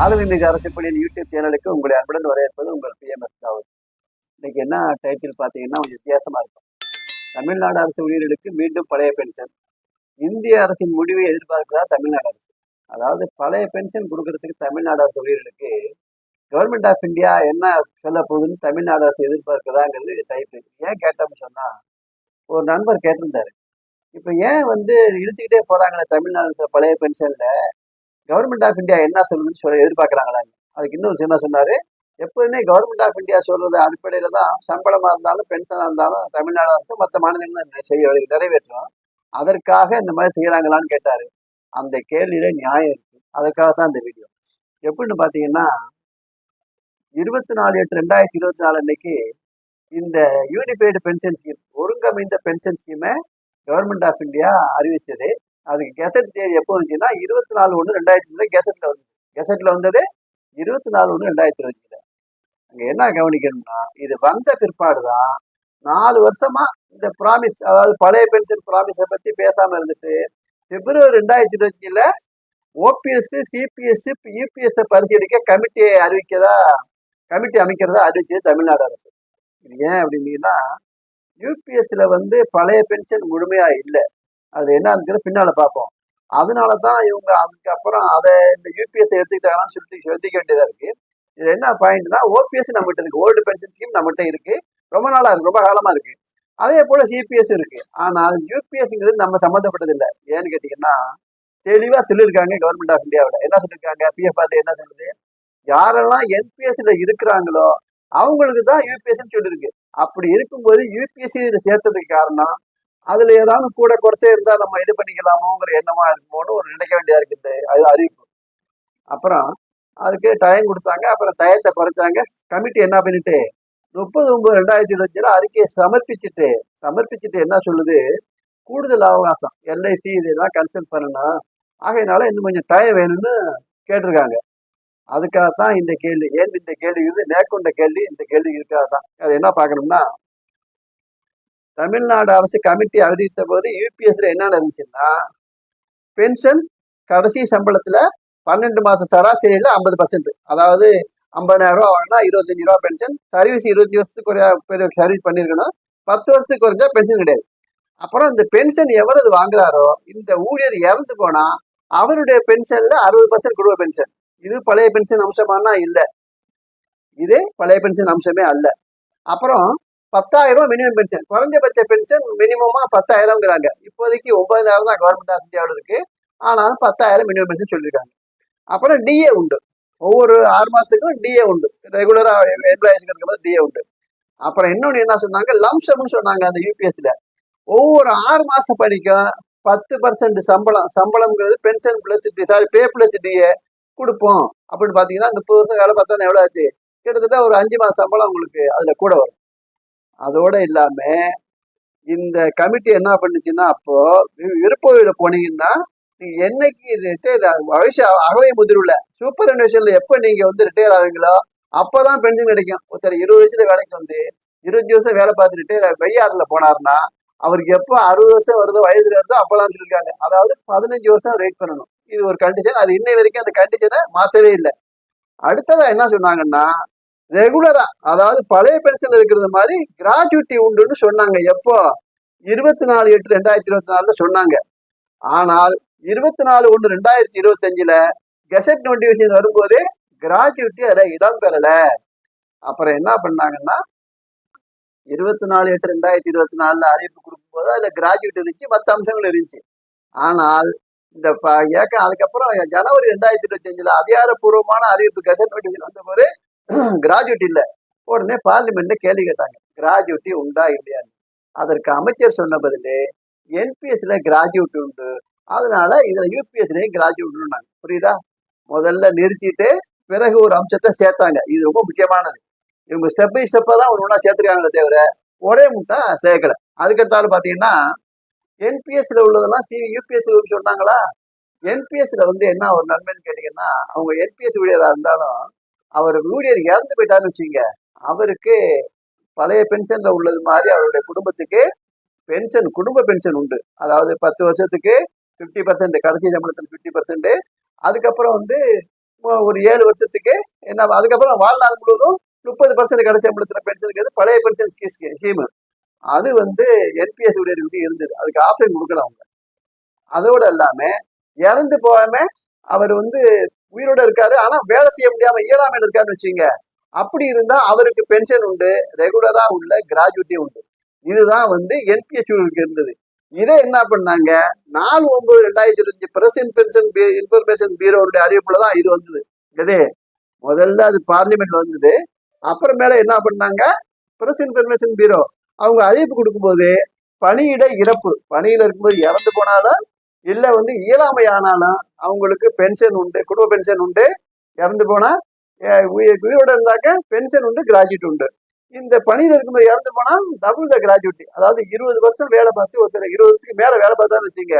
ஆளுமிகு அரசு பள்ளியின் யூடியூப் சேனலுக்கு உங்களை அன்புடன் வரவேற்பது உங்கள் பிஎம்எஸ் ராவல் இன்னைக்கு என்ன டைட்டில் பார்த்தீங்கன்னா கொஞ்சம் வித்தியாசமா இருக்கும். தமிழ்நாடு அரசு ஊழியர்களுக்கு மீண்டும் பழைய பென்ஷன் இந்திய அரசின் முடிவை எதிர்பார்க்கிறதா தமிழ்நாடு அரசு? அதாவது பழைய பென்ஷன் கொடுக்கறதுக்கு தமிழ்நாடு அரசு ஊழியர்களுக்கு கவர்மெண்ட் ஆஃப் இந்தியா என்ன சொல்ல போகுதுன்னு தமிழ்நாடு அரசு எதிர்பார்க்கிறதாங்கிறது டைட்டில் ஏன் கேட்டோம்னு சொன்னா ஒரு நண்பர் கேட்டிருந்தாரு. இப்போ ஏன் வந்து இழுத்துக்கிட்டே போறாங்களே தமிழ்நாடு பழைய பென்ஷன்ல கவர்மெண்ட் ஆஃப் இந்தியா என்ன சொல்லுதுன்னு சொல்ல எதிர்பார்க்குறாங்களான்னு அதுக்கு இன்னொரு என்ன சொன்னார்? எப்போதுமே கவர்மெண்ட் ஆஃப் இந்தியா சொல்றது அடிப்படையில் தான் சம்பளமாக இருந்தாலும் பென்ஷனாக இருந்தாலும் தமிழ்நாடு அரசு மற்ற மாநிலங்களும் செய்ய நிறைவேற்றும். அதற்காக இந்த மாதிரி செய்கிறாங்களான்னு கேட்டார். அந்த கேள்வியில நியாயம் இருக்கு. அதற்காக தான் இந்த வீடியோ. எப்படின்னு பார்த்தீங்கன்னா இருபத்தி நாலு எட்டு ரெண்டாயிரத்தி இருபத்தி நாலு அன்னைக்கு இந்த யூனிஃபைடு பென்ஷன் ஸ்கீம் ஒருங்கமைந்த பென்ஷன் ஸ்கீமை கவர்மெண்ட் ஆஃப் இந்தியா அறிவித்தது அதுக்கு கெசட் தேதி எப்போ வந்துச்சுன்னா இருபத்தி நாலு ஒன்று ரெண்டாயிரத்தி இருபது கெசட்ல வந்து கெசட்ல வந்தது இருபத்தி நாலு ஒன்று ரெண்டாயிரத்தி இருபதுல அங்கே என்ன கவனிக்கணும்னா இது வந்த பிற்பாடு தான் நாலு வருஷமா இந்த ப்ராமிஸ் அதாவது பழைய பென்ஷன் ப்ராமிஸை பத்தி பேசாம இருந்துட்டு பிப்ரவரி ரெண்டாயிரத்தி இருபத்தில ஓபிஎஸ் சிபிஎஸ் யூபிஎஸ் பரிசீலிக்க கமிட்டியை அறிவிக்கதா கமிட்டி அமைக்கிறதா அறிவிச்சது தமிழ்நாடு அரசு. இது ஏன் அப்படின்னீங்கன்னா யூபிஎஸ்சில் வந்து பழைய பென்ஷன் முழுமையாக இல்லை. அது என்னங்கிறது பின்னால பார்ப்போம். அதனால தான் இவங்க அதுக்கப்புறம் அதை இந்த யூபிஎஸ் எடுத்துக்கிட்டாங்கன்னு சொல்லிட்டு சொல்லிக்க வேண்டியதா இருக்கு. இது என்ன பாயிண்ட்னா ஓபிஎஸ் நம்மகிட்ட இருக்கு. ஓல்டு பென்ஷன் ஸ்கீம் நம்மகிட்ட இருக்கு. ரொம்ப நாளா இருக்கு. ரொம்ப காலமா இருக்கு. அதே போல சிபிஎஸ் இருக்கு. ஆனால் யூபிஎஸ்ங்கிறது நம்ம சம்மந்தப்பட்டது இல்லை. ஏன்னு கேட்டீங்கன்னா தெளிவா சொல்லியிருக்காங்க கவர்மெண்ட் ஆஃப் இந்தியாவில் என்ன சொல்லியிருக்காங்க? பிஎஃப் என்ன சொல்லுது? யாரெல்லாம் என்பிஎஸ்ல இருக்கிறாங்களோ அவங்களுக்கு தான் யூபிஎஸ்ன்னு சொல்லியிருக்கு. அப்படி இருக்கும்போது யூபிஎஸ்சி இதில் சேர்த்ததுக்கு காரணம் அதுல ஏதாவது கூட குறைச்சே இருந்தா நம்ம இது பண்ணிக்கலாமோங்கிற எண்ணமா இருக்குமோன்னு ஒரு நினைக்க வேண்டியதா இருக்கு இந்த அது அறிவிப்பு. அப்புறம் அதுக்கு டயம் கொடுத்தாங்க. அப்புறம் டயத்தை குறைச்சாங்க. கமிட்டி என்ன பண்ணிட்டு முப்பது ஒன்பது ரெண்டாயிரத்தி இருபத்தில அறிக்கையை சமர்ப்பிச்சுட்டு சமர்ப்பிச்சுட்டு என்ன சொல்லுது? கூடுதல் அவகாசம் எல்ஐசி இதெல்லாம் கன்சல்ட் பண்ணணும் ஆகையினால இன்னும் கொஞ்சம் டயம் வேணும்னு கேட்டிருக்காங்க. அதுக்காக தான் இந்த கேள்வி. ஏன் இந்த கேள்வி இது மேற்கொண்ட கேள்வி இந்த கேள்வி இதுக்காக தான். அது என்ன பார்க்கணும்னா தமிழ்நாடு அரசு கமிட்டி அறிவித்த போது யூபிஎஸ்ல என்ன இருந்துச்சுன்னா பென்ஷன் கடைசி சம்பளத்துல பன்னெண்டு மாச சராசரியில ஐம்பது பர்சன்ட் அதாவது ஐம்பதாயிரம் ரூபா வாங்கினா இருபத்தஞ்சு ரூபா பென்ஷன். சர்வீஸ் இருபத்தி வருஷத்துக்கு ஒரு சர்வீஸ் பண்ணியிருக்கணும் பத்து வருஷத்துக்கு குறைஞ்சா பென்ஷன் கிடையாது. அப்புறம் இந்த பென்ஷன் எவ்வளவு வாங்குறாரோ இந்த ஊழியர் இறந்து போனா அவருடைய பென்ஷன்ல அறுபது பர்சன்ட் குடும்ப பென்ஷன். இது பழைய பென்ஷன் அம்சமானா இல்லை. இது பழைய பென்ஷன் அம்சமே அல்ல. அப்புறம் பத்தாயிரம் ரூபாய் மினிமம் பென்ஷன் குறைஞ்சபட்ச பென்ஷன் மினிமமா பத்தாயிரம்ங்கிறாங்க. இப்போதைக்கு ஒன்பதாயிரம் தான் கவர்மெண்ட் ஆஃப் இந்தியாவில் இருக்கு. ஆனாலும் பத்தாயிரம் மினிமம் பென்ஷன் சொல்லியிருக்காங்க அப்புறம் டிஏ உண்டு. ஒவ்வொரு ஆறு மாசத்துக்கும் டிஏ உண்டு. ரெகுலரா எம்ப்ளாயிஸ்க்கு இருக்க டிஏ உண்டு. அப்புறம் இன்னொன்று என்ன சொன்னாங்க? லம்சம்னு சொன்னாங்க அந்த யூபிஎஸ்ல ஒவ்வொரு ஆறு மாத படிக்கும் பத்து பர்சன்ட் சம்பளம் சம்பளம்ங்கிறது pension plus sorry pay plus DA கொடுப்போம். அப்படின்னு பார்த்தீங்கன்னா முப்பது வருஷம் வேலை பார்த்தா எவ்வளோ ஆச்சு? கிட்டத்தட்ட ஒரு அஞ்சு மாதம் சம்பளம் உங்களுக்கு அதில் கூட வரும். அதோட இல்லாம இந்த கமிட்டி என்ன பண்ணுச்சுன்னா அப்போ விருப்பவில போனீங்கன்னா நீங்க என்னைக்கு ரிட்டையர் வயசு அகவை முதிர்வுல சூப்பர் அனுவேஷன்ல எப்போ நீங்க வந்து ரிட்டையர் ஆவீங்களோ அப்பதான் பென்ஷன் கிடைக்கும். ஒருத்தர் இருபது வயசுல வேலைக்கு வந்து இருபத்தஞ்சு வருஷம் வேலை பார்த்து ரிட்டையர் வெய்யாறுல போனாருன்னா அவருக்கு எப்போ அறுபது வருஷம் வருதோ வயதுல வருதோ அப்பதான் சொல்லியிருக்காங்க அதாவது பதினஞ்சு வருஷம் வெயிட் பண்ணணும். இது ஒரு கண்டிஷன் அது இன்னை வரைக்கும் அந்த கண்டிஷனை மாத்தவே இல்லை. அடுத்ததா என்ன சொன்னாங்கன்னா ரெகுலரா அதாவது பழைய பென்ஷன் இருக்கிறது மாதிரி கிராஜுவிட்டி உண்டுன்னு சொன்னாங்க. எப்போ? இருபத்தி நாலு எட்டு ரெண்டாயிரத்தி இருபத்தி நாலுல சொன்னாங்க. ஆனால் இருபத்தி நாலு ஒன்று ரெண்டாயிரத்தி இருபத்தஞ்சுல கெசட் நோட்டிஃபிகேஷன் வரும்போது கிராஜுவிட்டி அதில் இடம் பெறல அப்புறம் என்ன பண்ணாங்கன்னா இருபத்தி நாலு எட்டு ரெண்டாயிரத்தி இருபத்தி நாலுல அறிவிப்பு கொடுக்கும்போது அதில் கிராஜுவிட்டி இருந்துச்சு மற்ற அம்சங்கள் இருந்துச்சு. ஆனால் இந்த ஏக்க அதுக்கப்புறம் ஜனவரி ரெண்டாயிரத்தி இருபத்தி அஞ்சுல அதிகாரப்பூர்வமான அறிவிப்பு கெசட் நோட்டிஃபிகேஷன் வந்தபோது கிராஜுவிட்டி இல்லை. உடனே பார்லிமெண்ட்ல கேள்வி கேட்டாங்க. கிராஜுவிட்டி உண்டா இல்லையான்னு அதற்கு அமைச்சர் சொன்ன பதிலே என்பிஎஸ்ல கிராஜுவிட்டி உண்டு. அதனால இதுல யூபிஎஸ்லயும் கிராஜுவிட்டி உண்டாங்க புரியுதா? முதல்ல நிறுத்திட்டு பிறகு ஒரு அம்சத்தை சேர்த்தாங்க. இது ரொம்ப முக்கியமானது. இவங்க ஸ்டெப் பை ஸ்டெப்பா தான் ஒரு ஒன்றா சேர்த்துருக்காங்களே தவிர ஒரே முட்டா சேர்க்கல. அதுக்கடுத்தாலும் பார்த்தீங்கன்னா என்பிஎஸ்ல உள்ளதெல்லாம் சி யூபிஎஸ் சொன்னாங்களா? என்பிஎஸ்ல வந்து என்ன ஒரு நன்மைன்னு கேட்டீங்கன்னா அவங்க என்பிஎஸ் ஊழியரா இருந்தாலும் அவர் ஊழியர் இறந்து போயிட்டாருன்னு வச்சுங்க அவருக்கு பழைய பென்ஷன்ல உள்ளது மாதிரி அவருடைய குடும்பத்துக்கு பென்ஷன் குடும்ப பென்ஷன் உண்டு. அதாவது பத்து வருஷத்துக்கு ஃபிஃப்டி பர்சன்ட் கடைசி சம்பளத்தில் ஃபிஃப்டி பர்சன்ட் அதுக்கப்புறம் வந்து ஒரு ஏழு வருஷத்துக்கு என்ன அதுக்கப்புறம் வாழ்நாள் முழுவதும் முப்பது பர்சன்ட் கடைசி சம்பளத்தில் பென்ஷனுக்கு பழைய பென்ஷன் ஸ்கீம் அது வந்து என்பிஎஸ் ஊழியர்களுக்கு இருந்தது. அதுக்கு ஆப்ஷன் கொடுக்கல அவங்க. அதோடு இல்லாமல் இறந்து போகாம அவர் வந்து உயிரோட இருக்காரு ஆனா வேலை செய்ய முடியாம இயலாமல் இருக்காருன்னு வச்சுங்க அப்படி இருந்தா அவருக்கு பென்ஷன் உண்டு ரெகுலரா உள்ள கிராஜுவிட்டி உண்டு. இதுதான் வந்து என்பிஎஸ் இருந்தது. இதை என்ன பண்ணாங்க? நாலு ஒன்பது ரெண்டாயிரத்தி இருபத்தஞ்சு பிரஸ் பென்ஷன் இன்ஃபர்மேஷன் பியூரோவுடைய அறிவிப்புல தான் இது வந்தது. எது முதல்ல அது பார்லிமெண்ட்ல வந்தது. அப்புறமேல என்ன பண்ணாங்க? பிரஸ் இன்ஃபர்மேஷன் பியூரோ அவங்க அறிவிப்பு கொடுக்கும்போது பணியிட இறப்பு. பணியில இருக்கும்போது இறந்து போனாலும் இல்லை வந்து இயலாமை ஆனாலும் அவங்களுக்கு பென்ஷன் உண்டு குடும்ப பென்ஷன் உண்டு இறந்து போனால் உயிரோட இருந்தாக்க பென்ஷன் உண்டு கிராஜுவேட் உண்டு. இந்த பணியில் இருக்கும்போது இறந்து போனால் டபுள் த கிராஜுவேட்டி அதாவது இருபது வருஷம் வேலை பார்த்து ஒருத்தர் இருபது வருஷத்துக்கு மேலே வேலை பார்த்தான்னு வச்சுங்க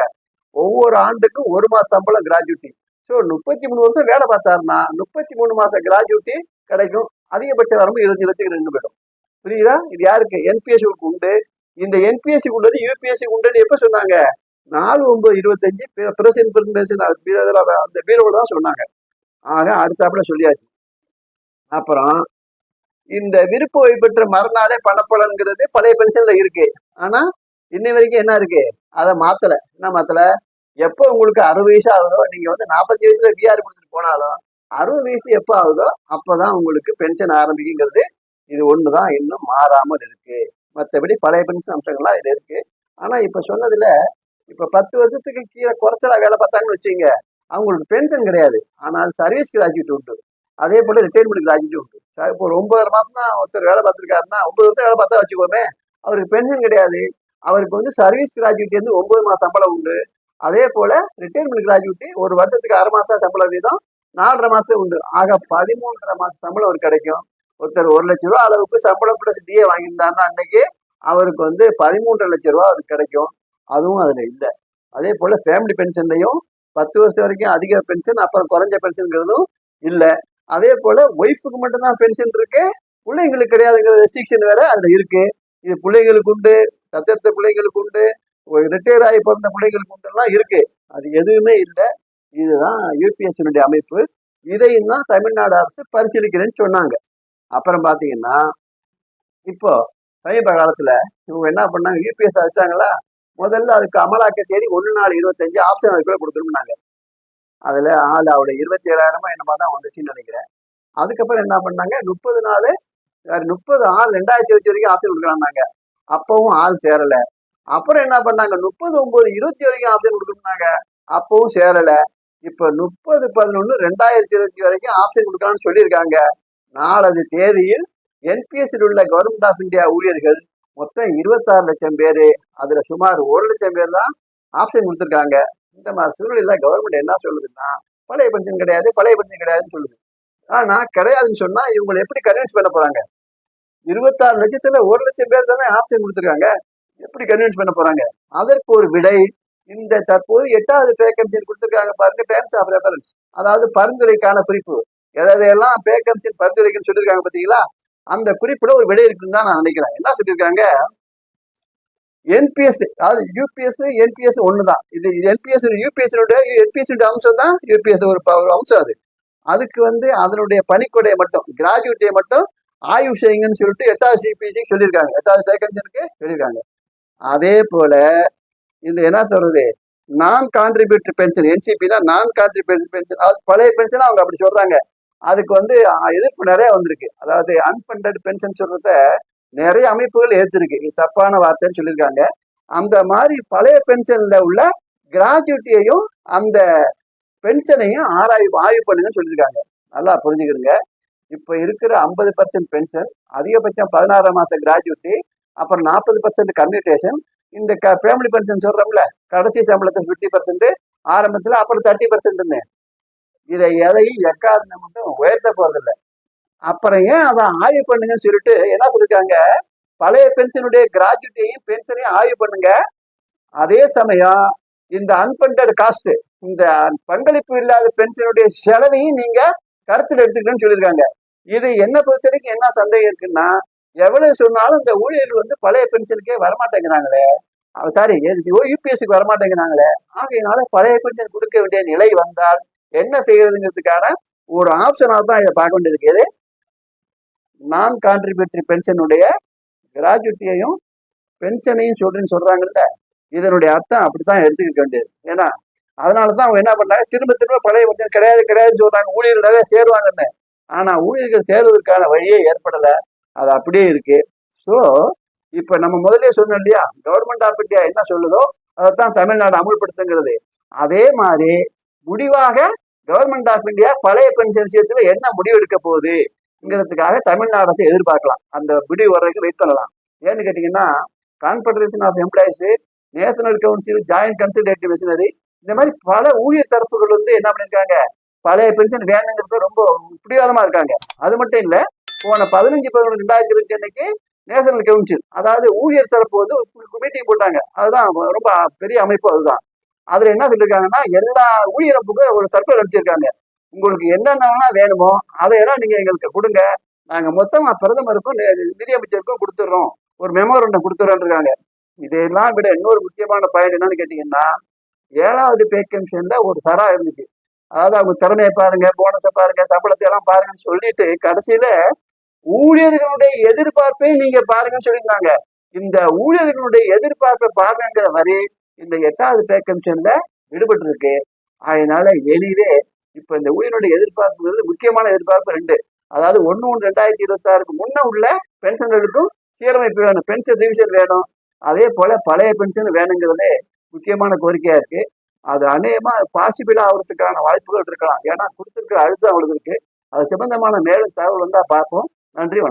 ஒவ்வொரு ஆண்டுக்கும் ஒரு மாதம் சம்பளம் கிராஜுவேட்டி ஸோ முப்பத்தி மூணு வருஷம் வேலை பார்த்தாருன்னா முப்பத்தி மூணு மாதம் கிராஜுவேட்டி கிடைக்கும். அதிகபட்ச வரம்பு இருபத்தி லட்சத்துக்கு ரெண்டு போயிடும். புரியுதா? இது யாருக்கு? என்பிஎஸ்சிக்கு உண்டு. இந்த என்பிஎஸ்சி உள்ளது யூபிஎஸ்சி உண்டுன்னு எப்போ சொன்னாங்க? நாலு ஒன்பது இருபத்தஞ்சு பிரசன் பிரசன்டேஷன் அந்த பீரோட தான் சொன்னாங்க. ஆக அடுத்தாப்புல சொல்லியாச்சு. அப்புறம் இந்த விருப்ப ஓய்வு பெற்ற மறுநாளே பணப்பலன்கிறது பழைய பென்ஷன்ல இருக்கு. ஆனா இன்னை வரைக்கும் என்ன இருக்கு? அதை மாத்தல. என்ன மாத்தல? எப்போ உங்களுக்கு அறுபது வயசு ஆகுதோ நீங்க வந்து நாற்பத்தஞ்சு வயசுல விஆர் கொடுத்துட்டு போனாலும் அறுபது வயசு எப்போ ஆகுதோ அப்பதான் உங்களுக்கு பென்ஷன் ஆரம்பிக்குங்கிறது இது ஒண்ணுதான் இன்னும் மாறாமல் இருக்கு. மற்றபடி பழைய பென்ஷன் அம்சங்கள்லாம் இதில் இருக்கு. ஆனா இப்ப சொன்னதுல இப்ப பத்து வருஷத்துக்கு கீழே குறைச்சலா வேலை பார்த்தாங்கன்னு வச்சுங்க அவங்களுக்கு பென்ஷன் கிடையாது. ஆனால் சர்வீஸ் கிராஜுவேட் உண்டு. அதே போல ரிட்டைர்மெண்ட் கிராஜுவேட் உண்டு. இப்போ ஒரு ஒன்பது மாசம் தான் ஒருத்தர் வேலை பார்த்துருக்காருன்னா ஒன்பது வருஷம் வேலை பார்த்தா வச்சுக்கோமே அவருக்கு பென்ஷன் கிடையாது. அவருக்கு வந்து சர்வீஸ் கிராஜுவேட் வந்து ஒன்பது மாசம் சம்பளம் உண்டு. அதே போல ரிட்டைர்மெண்ட் கிராஜுவேட்டி ஒரு வருஷத்துக்கு ஆறு மாசம் சம்பளம் வீதம் நாலரை மாசம் உண்டு. ஆக பதிமூன்றரை மாசம் சம்பளம் அவருக்கு கிடைக்கும். ஒருத்தர் ஒரு லட்ச ரூபா அளவுக்கு சம்பளம் பிளஸ் டிஏ வாங்கியிருந்தாருன்னா அன்னைக்கு அவருக்கு வந்து பதிமூன்றரை லட்ச ரூபா அவருக்கு கிடைக்கும். அதுவும் அதில் இல்லை. அதே போல் ஃபேமிலி பென்ஷன்லையும் பத்து வருஷம் வரைக்கும் அதிக பென்ஷன் அப்புறம் குறைஞ்ச பென்ஷனுங்கிறதும் இல்லை. அதே போல் ஒய்ஃபுக்கு மட்டும்தான் பென்ஷன் இருக்கு. பிள்ளைங்களுக்கு கிடையாதுங்கிற ரெஸ்ட்ரிக்ஷன் வேற அதில் இருக்கு. இது பிள்ளைங்களுக்கு உண்டு தத்தெடுத்த பிள்ளைங்களுக்கு உண்டு ரிட்டையர் ஆகி பிறந்த பிள்ளைங்களுக்கு உண்டுலாம் இருக்குது இருக்கு. அது எதுவுமே இல்லை. இதுதான் யூபிஎஸ்சினுடைய அமைப்பு. இதையும் தான் தமிழ்நாடு அரசு பரிசீலிக்கிறேன்னு சொன்னாங்க. அப்புறம் பார்த்தீங்கன்னா இப்போ சமீப காலத்தில் இவங்க என்ன பண்ணாங்க? யூபிஎஸ் வச்சாங்களா? முதல்ல அதுக்கு அமலாக்க தேதி ஒன்று நாலு இருபத்தஞ்சு ஆப்ஷன் அதுக்குள்ள கொடுத்துருந்தாங்க அதில் ஆள் அவட இருபத்தி ஏழாயிரமா என்னமா தான் வந்துச்சுன்னு நினைக்கிறேன். அதுக்கப்புறம் என்ன பண்ணாங்க? முப்பது நாள் முப்பது ஆள் ரெண்டாயிரத்தி இருபத்தி வரைக்கும் ஆப்ஷன் கொடுக்குறாங்க அப்பவும் ஆள் சேரலை. அப்புறம் என்ன பண்ணாங்க? முப்பது ஒன்பது இருபத்தி வரைக்கும் ஆப்ஷன் கொடுக்குறாங்க அப்பவும் சேரலை. இப்போ முப்பது பதினொன்று ரெண்டாயிரத்தி இருபத்தி வரைக்கும் ஆப்ஷன் கொடுக்கலாம்னு சொல்லியிருக்காங்க. நாலது தேதியில் என்பிஎஸ்சில் உள்ள கவர்மெண்ட் ஆஃப் இந்தியா ஊழியர்கள் மொத்தம் இருபத்தாறு லட்சம் பேர் அதில் சுமார் ஒரு லட்சம் பேர் தான் ஆப்ஷன் கொடுத்துருக்காங்க. இந்த மாதிரி சூழ்நிலையில கவர்மெண்ட் என்ன சொல்லுதுன்னா பழைய பென்ஷன் கிடையாது பழைய பென்ஷன் கிடையாதுன்னு சொல்லுது. ஆனா கிடையாதுன்னு சொன்னால் இவங்களை எப்படி கன்வின்ஸ் பண்ண போகிறாங்க இருபத்தாறு லட்சத்தில் ஒரு லட்சம் பேர் தானே ஆப்ஷன் கொடுத்துருக்காங்க. எப்படி கன்வின்ஸ் பண்ண போகிறாங்க அதற்கு ஒரு விடை இந்த தற்போது எட்டாவது பே கமிஷன் கொடுத்துருக்காங்க பாருங்க டேர்ம்ஸ் ஆஃப் ரெஃபரன்ஸ் அதாவது பரிந்துரைக்கான குறிப்பு. எதாவது எல்லாம் பே கமிஷன் பரிந்துரைக்குன்னு சொல்லியிருக்காங்க பார்த்தீங்களா அந்த குறிப்பில் ஒரு விடை இருக்குன்னு தான் நான் நினைக்கிறேன். என்ன சொல்லியிருக்காங்க? என்பிஎஸ் அதாவது யூபிஎஸ் என்பிஎஸ் தான் இது என்பிஎஸ் யூபிஎஸ் என்பிஎஸ் அம்சம் தான் யூபிஎஸ் ஒரு ஒரு அம்சம் அது. அதுக்கு வந்து அதனுடைய பணிக்கொடையை மட்டும் கிராஜுவேட்டை மட்டும் ஆய்வு செய்யுங்கன்னு சொல்லிட்டு எட்டாவது சிபிஎஸ்சி சொல்லியிருக்காங்க. எட்டாவது வேகன்ஷனுக்கு சொல்லியிருக்காங்க. அதே போல இந்த என்ன சொல்றது? நான் கான்ட்ரிபியூட்டர் பென்ஷன் என்சிபினா நான் கான்ட்ரிபியூட்டர் பென்ஷன் அது பழைய பென்ஷன் அவங்க அப்படி சொல்றாங்க. அதுக்கு வந்து எதிர்ப்பு நிறைய வந்திருக்கு. அதாவது அன்ஃபண்டட் பென்ஷன் சொல்றத நிறைய அமைப்புகள் ஏற்றிருக்கு இது தப்பான வார்த்தைன்னு சொல்லியிருக்காங்க. அந்த மாதிரி பழைய பென்ஷன்ல உள்ள கிராஜுவிட்டியையும் அந்த பென்ஷனையும் ஆராய்வு ஆய்வு பண்ணுங்கன்னு சொல்லியிருக்காங்க. நல்லா புரிஞ்சுக்கிடுங்க. இப்போ இருக்கிற ஐம்பது பர்சன்ட் பென்ஷன் அதிகபட்சம் பதினாறாம் மாத கிராஜுவிட்டி அப்புறம் நாற்பது பர்சன்ட் கம்யூனிகேஷன் இந்த க ஃபேமிலி பென்ஷன் சொல்றோம்ல கடைசி சம்பளத்தை ஃபிஃப்டி பர்சன்ட் ஆரம்பத்தில் அப்புறம் தேர்ட்டி பர்சன்ட்னு இதை எதையும் எக்காரணம் மட்டும் உயர்த்த போறதில்ல. அப்புறம் ஏன் அதை ஆய்வு பண்ணுங்கன்னு சொல்லிட்டு என்ன சொல்லிருக்காங்க பழைய பென்ஷனுடைய கிராஜுவிட்டியையும் பென்ஷனையும் ஆய்வு பண்ணுங்க. அதே சமயம் இந்த அன்பண்டட் காஸ்ட் இந்த பங்களிப்பு இல்லாத பென்ஷனுடைய செலவையும் நீங்க கருத்தில் எடுத்துக்கணும்னு சொல்லியிருக்காங்க. இது என்ன பொறுத்த வரைக்கும் என்ன சந்தேகம் இருக்குன்னா எவ்வளவு சொன்னாலும் இந்த ஊழியர்கள் வந்து பழைய பென்ஷனுக்கே வரமாட்டேங்கிறாங்களே. சாரி யூபிஎஸ்சிக்கு வரமாட்டேங்கிறாங்களே. ஆகையினால பழைய பென்ஷன் கொடுக்க வேண்டிய நிலை வந்தால் என்ன செய்யறதுங்கிறதுக்கான ஒரு ஆப்ஷனாக தான் இதை பார்க்க வேண்டியிருக்குது. நான் கான்ட்ரிபியூட்டரி பென்ஷனுடைய கிராஜுவிட்டியையும் பென்ஷனையும் சொல்றேன்னு சொல்றாங்கல்ல இதனுடைய அர்த்தம் அப்படித்தான் எடுத்துக்க வேண்டியது. ஏன்னா அதனால தான் அவங்க என்ன பண்ணாங்க? திரும்ப திரும்ப பழைய பென்ஷன் கிடையாது கிடையாதுன்னு சொல்றாங்க. ஊழியர்கள் நிறைய சேருவாங்கன்னு. ஆனா ஊழியர்கள் சேருவதற்கான வழியே ஏற்படலை. அது அப்படியே இருக்கு. ஸோ இப்போ நம்ம முதலே சொன்னோம் இல்லையா? கவர்மெண்ட் ஆஃப் இந்தியா என்ன சொல்லுதோ அதைத்தான் தமிழ்நாடு அமுல்படுத்துங்கிறது. அதே மாதிரி முடிவாக கவர்மெண்ட் ஆஃப் இந்தியா பழைய பென்ஷன் விஷயத்துல என்ன முடிவு எடுக்க போகுதுங்கிறதுக்காக தமிழ்நாடு அரசு எதிர்பார்க்கலாம். அந்த முடிவு வர்றதுக்கு வெயிட் பண்ணலாம். ஏன்னு கேட்டீங்கன்னா confederation of employees national council joint consultative machinery இந்த மாதிரி பல ஊழியர் தரப்புகள் வந்து என்ன பண்ணிருக்காங்க? பழைய பென்ஷன் வேணுங்கிறது ரொம்ப பிடிவாதமா இருக்காங்க. அது மட்டும் இல்ல போன பதினஞ்சு பதினொன்று ரெண்டாயிரத்தி இருபத்தி அன்னைக்கு நேஷனல் கவுன்சில் அதாவது ஊழியர் தரப்பு வந்து மீட்டிங் போட்டாங்க. அதுதான் ரொம்ப பெரிய அமைப்பு அதுதான். அதுல என்ன சொல்லியிருக்காங்கன்னா எல்லா ஊழியரப்புக்கும் ஒரு சர்க்குலர் அனுப்பிச்சிருக்காங்க. உங்களுக்கு என்னென்னலாம் வேணுமோ அதையெல்லாம் நீங்க எங்களுக்கு கொடுங்க. நாங்க மொத்தமா பிரதமருக்கும் நி- நிதியமைச்சருக்கும் கொடுத்துட்றோம் ஒரு மெமோரண்டம் கொடுத்துறோம் இருக்காங்க இதெல்லாம் விட இன்னொரு முக்கியமான பயன் என்னன்னு கேட்டீங்கன்னா ஏழாவது பே கமிஷன்ல ஒரு சரா இருந்துச்சு. அதாவது அவங்க திறமையை பாருங்க போனஸை பாருங்க சம்பளத்தை எல்லாம் பாருங்கன்னு சொல்லிட்டு கடைசியில ஊழியர்களுடைய எதிர்பார்ப்பையும் நீங்க பாருங்கன்னு சொல்லியிருந்தாங்க. இந்த ஊழியர்களுடைய எதிர்பார்ப்பை பாருங்கிற மாதிரி இந்த எட்டாவது பே விடுபட்டு இருக்கு அதனால எளிவே இப்ப இந்த உயிரினுடைய எதிர்பார்ப்புங்கிறது முக்கியமான எதிர்பார்ப்பு ரெண்டு. அதாவது ஒன்று ஒன்று ரெண்டாயிரத்தி இருபத்தி ஆறுக்கு முன்ன உள்ள பென்ஷன்களுக்கும் சீரமைப்பு வேணும். பென்ஷன் ரிவிஷன் வேணும். அதே போல பழைய பென்ஷன் வேணுங்கிறதே முக்கியமான கோரிக்கையா இருக்கு. அது அநேகமா பாசிபிளா ஆகிறதுக்கான வாய்ப்புகள் இருக்கலாம். ஏன்னா கொடுத்துருக்க அழுத்தம் அவளுக்கு இருக்கு. அது சம்பந்தமான மேலும் தகவல் வந்தா பார்ப்போம். நன்றி